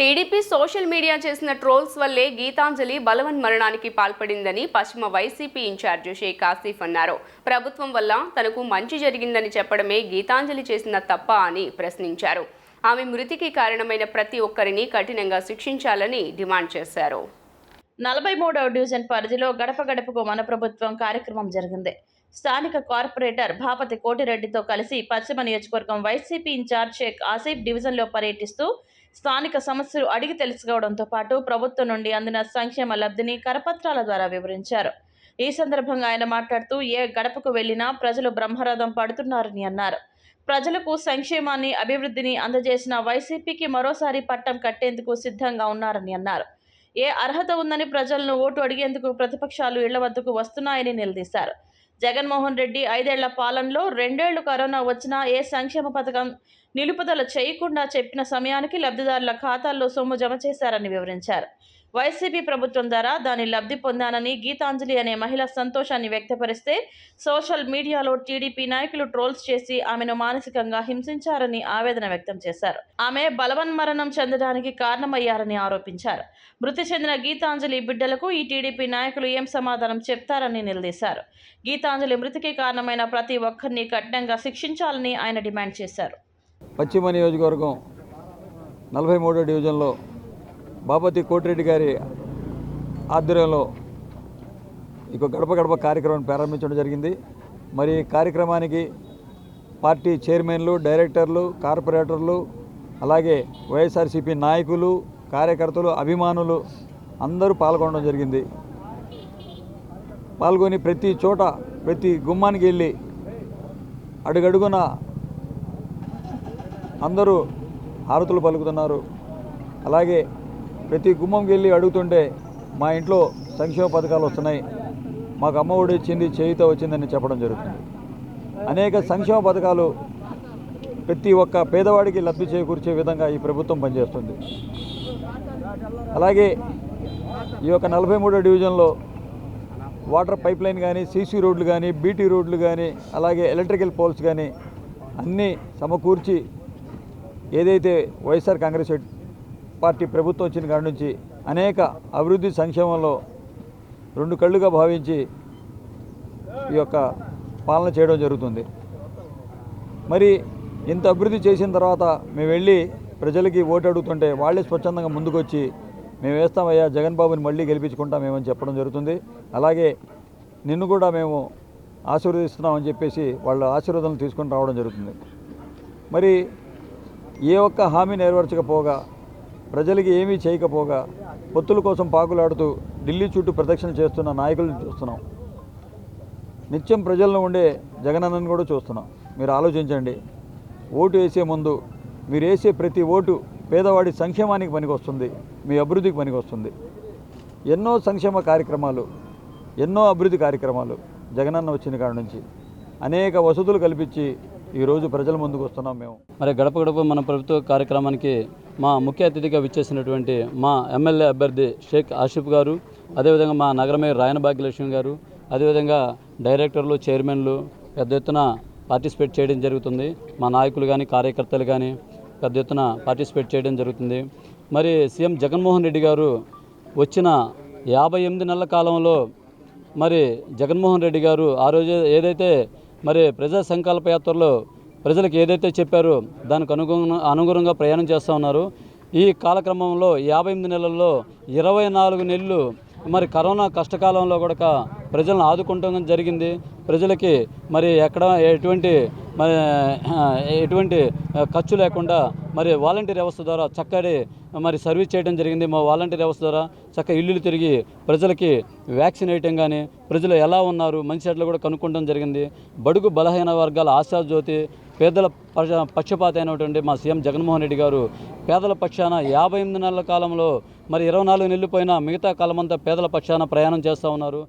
TDP social media చేసిన trolls వల్లే గీతాంజలి బలవన్ మరణానికి పాల్పడిందని పశ్చిమ వైసీపీ ఇన్ఛార్జ్ షేక్ ఆసిఫ్ అన్నారు. ప్రభుత్వం వల్ల తనకు మంచి జరిగిందని చెప్పడమే గీతాంజలి చేసిన తప్ప అని ప్రశ్నించారు. ఆమె మృతికి కారణమైన ప్రతి ఒక్కరిని కఠినంగా శిక్షించాలని డిమాండ్ చేశారు. నలభై మూడవ డివిజన్ పరిధిలో గడప గడపకు మన ప్రభుత్వం కార్యక్రమం జరిగింది. స్థానిక కార్పొరేటర్ భాపతి కోటిరెడ్డితో కలిసి పశ్చిమ నియోజకవర్గం వైసీపీ ఇన్ఛార్జ్ షేక్ ఆసిఫ్ డివిజన్లో పర్యటిస్తూ స్థానిక సమస్యలు అడిగి తెలుసుకోవడంతో పాటు ప్రభుత్వం నుండి అందిన సంక్షేమ లబ్ధిని కరపత్రాల ద్వారా వివరించారు. ఈ సందర్భంగా ఆయన మాట్లాడుతూ ఏ గడపకు వెళ్ళినా ప్రజలు బ్రహ్మరథం పడుతున్నారని అన్నారు. ప్రజలకు సంక్షేమాన్ని అభివృద్ధిని అందజేసిన వైసీపీకి మరోసారి పట్టం కట్టేందుకు సిద్ధంగా ఉన్నారని అన్నారు. ఏ అర్హత ఉందని ప్రజలను ఓటు అడిగేందుకు ప్రతిపక్షాలు ఇళ్ళ వద్దకు వస్తున్నాయని నిలదీశారు. జగన్మోహన్ రెడ్డి ఐదేళ్ళ పాలనలో రెండేళ్ళు కరోనా వచ్చినా ఏ సంక్షేమ పథకం నిలుపుదల చేయకుండా చెప్పిన సమయానికి లబ్ధిదారుల ఖాతాల్లో సొమ్ము జమ చేశారని వివరించారు. వైసీపీ ప్రభుత్వం ద్వారా దాని లబ్ధి పొందానని గీతాంజలి అనే మహిళ సంతోషాన్ని వ్యక్తపరిస్తే సోషల్ మీడియాలో టీడీపీ నాయకులు ట్రోల్స్ చేసి ఆమెను మానసికంగా హింసించారని ఆవేదన వ్యక్తం చేశారు. ఆమె బలవన్మరణం చెందడానికి కారణమయ్యారని ఆరోపించారు. మృతి చెందిన గీతాంజలి బిడ్డలకు ఈ టీడీపీ నాయకులు ఏం సమాధానం చెప్తారని నిలదీశారు. గీతాంజలి మృతికి కారణమైన ప్రతి ఒక్కరిని కఠినంగా శిక్షించాలని ఆయన డిమాండ్ చేశారు. పశ్చిమ నియోజకవర్గం నలభై మూడో డివిజన్లో బాపతి కోటిరెడ్డి గారి ఆధ్వర్యంలో ఇక గడప గడప కార్యక్రమాన్ని ప్రారంభించడం జరిగింది. మరి కార్యక్రమానికి పార్టీ చైర్మన్లు డైరెక్టర్లు కార్పొరేటర్లు అలాగే వైఎస్ఆర్సీపీ నాయకులు కార్యకర్తలు అభిమానులు అందరూ పాల్గొనడం జరిగింది. పాల్గొని ప్రతి చోట ప్రతి గుమ్మానికి వెళ్ళి అడుగడుగున అందరూ హారతులు పలుకుతున్నారు. అలాగే ప్రతి గుమ్మంకి వెళ్ళి అడుగుతుంటే మా ఇంట్లో సంక్షేమ పథకాలు వస్తున్నాయి. మాకు అమ్మ ఒడి వచ్చింది చేయిత వచ్చిందని చెప్పడం జరుగుతుంది. అనేక సంక్షేమ పథకాలు ప్రతి ఒక్క పేదవాడికి లబ్ధి చేకూర్చే విధంగా ఈ ప్రభుత్వం పనిచేస్తుంది. అలాగే ఈ యొక్క నలభై మూడో డివిజన్లో వాటర్ పైప్ లైన్ కానీ సీసీ రోడ్లు కానీ బీటీ రోడ్లు కానీ అలాగే ఎలక్ట్రికల్ పోల్స్ కానీ అన్నీ సమకూర్చి ఏదైతే వైఎస్ఆర్ కాంగ్రెస్ పార్టీ ప్రభుత్వం వచ్చిన కాడి నుంచి అనేక అభివృద్ధి సంక్షేమంలో రెండు కళ్ళుగా భావించి ఈ యొక్క పాలన చేయడం జరుగుతుంది. మరి ఇంత అభివృద్ధి చేసిన తర్వాత మేము వెళ్ళి ప్రజలకి ఓటు అడుగుతుంటే వాళ్ళే స్వచ్ఛందంగా ముందుకొచ్చి మేము వేస్తామయ్యా జగన్ బాబుని మళ్ళీ గెలిపించుకుంటామేమని చెప్పడం జరుగుతుంది. అలాగే నిన్ను కూడా మేము ఆశీర్వదిస్తున్నామని చెప్పేసి వాళ్ళ ఆశీర్వాదం తీసుకొని రావడం జరుగుతుంది. మరి ఏ ఒక్క హామీ నెరవేర్చకపోగా ప్రజలకి ఏమీ చేయకపోగా పొత్తుల కోసం పాకులాడుతూ ఢిల్లీ చుట్టూ ప్రదక్షిణ చేస్తున్న నాయకులను చూస్తున్నాం. నిత్యం ప్రజల్లో ఉండే జగనన్నను కూడా చూస్తున్నాం. మీరు ఆలోచించండి. ఓటు వేసే ముందు మీరు వేసే ప్రతి ఓటు పేదవాడి సంక్షేమానికి పనికొస్తుంది మీ అభివృద్ధికి పనికొస్తుంది. ఎన్నో సంక్షేమ కార్యక్రమాలు ఎన్నో అభివృద్ధి కార్యక్రమాలు జగనన్న వచ్చిన కాడ నుంచి అనేక వసతులు కల్పించి ఈరోజు ప్రజల ముందుకు వస్తున్నాం మేము. మరి గడప గడప మన ప్రభుత్వ కార్యక్రమానికి మా ముఖ్య అతిథిగా విచ్చేసినటువంటి మా ఎమ్మెల్యే అభ్యర్థి షేక్ ఆషిఫ్ గారు అదేవిధంగా మా నగరమే రాయన భాగ్యలక్ష్మి గారు అదేవిధంగా డైరెక్టర్లు చైర్మన్లు పెద్ద ఎత్తున పార్టిసిపేట్ చేయడం జరుగుతుంది. మా నాయకులు కానీ కార్యకర్తలు కానీ పెద్ద ఎత్తున పార్టిసిపేట్ చేయడం జరుగుతుంది. మరి సీఎం జగన్మోహన్ రెడ్డి గారు వచ్చిన యాభై ఎనిమిది నెలల కాలంలో మరి జగన్మోహన్ రెడ్డి గారు ఆ రోజు ఏదైతే మరి ప్రజా సంకల్ప యాత్రలో ప్రజలకు ఏదైతే చెప్పారో దానికి అనుగుణ అనుగుణంగా ప్రయాణం చేస్తూ ఉన్నారు. ఈ కాలక్రమంలో యాభై ఎనిమిది నెలల్లో ఇరవై నాలుగు నెలలు మరి కరోనా కష్టకాలంలో కూడా ప్రజలను ఆదుకుంటం జరిగింది. ప్రజలకి మరి ఎక్కడ ఎటువంటి మరి ఎటువంటి ఖర్చు లేకుండా మరి వాలంటీర్ వ్యవస్థ ద్వారా చక్కటి మరి సర్వీస్ చేయడం జరిగింది. మా వాలంటీర్ వ్యవస్థ ద్వారా చక్క ఇల్లులు తిరిగి ప్రజలకి వ్యాక్సిన్ వేయటం కానీ ప్రజలు ఎలా ఉన్నారు మంచి చెట్లు కూడా కనుక్కోవడం జరిగింది. బడుగు బలహీన వర్గాల ఆశాజ్యోతి పేదల పక్ష పక్షపాత అయినటువంటి మా సీఎం జగన్మోహన్ రెడ్డి గారు పేదల పక్షాన యాభై ఎనిమిది నెలల కాలంలో మరి ఇరవై నాలుగు నెలలు పోయినా మిగతా కాలమంతా పేదల పక్షాన ప్రయాణం చేస్తూ ఉన్నారు.